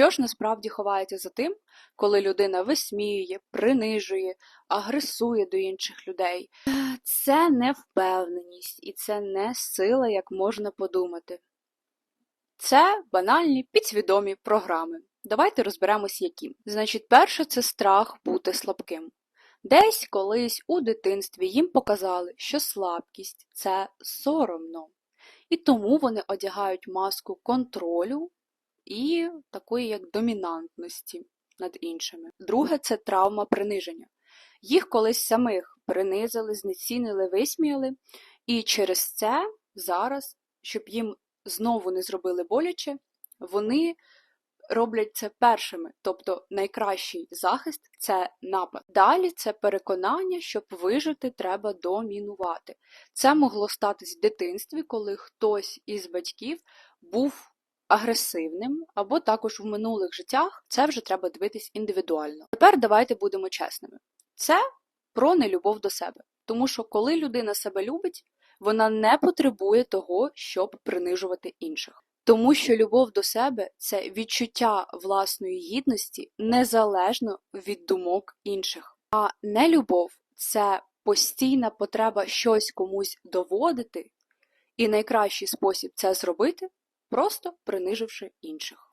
Що ж насправді ховається за тим, коли людина висміює, принижує, агресує до інших людей? Це не впевненість і це не сила, як можна подумати. Це банальні підсвідомі програми. Давайте розберемось, які. Значить, перше це страх бути слабким. Десь колись у дитинстві їм показали, що слабкість це соромно. І тому вони одягають маску контролю і такої як домінантності над іншими. Друге це травма приниження. Їх колись самих принизили, знецінили, висміяли, і через це зараз, щоб їм знову не зробили боляче, вони роблять це першими, тобто найкращий захист це напад. Далі це переконання, щоб вижити, треба домінувати. Це могло статись в дитинстві, коли хтось із батьків був агресивним, або також в минулих життях це вже треба дивитись індивідуально. Тепер давайте будемо чесними. Це про нелюбов до себе. Тому що коли людина себе любить, вона не потребує того, щоб принижувати інших. Тому що любов до себе це відчуття власної гідності незалежно від думок інших. А нелюбов це постійна потреба щось комусь доводити, і найкращий спосіб це зробити просто приниживши інших.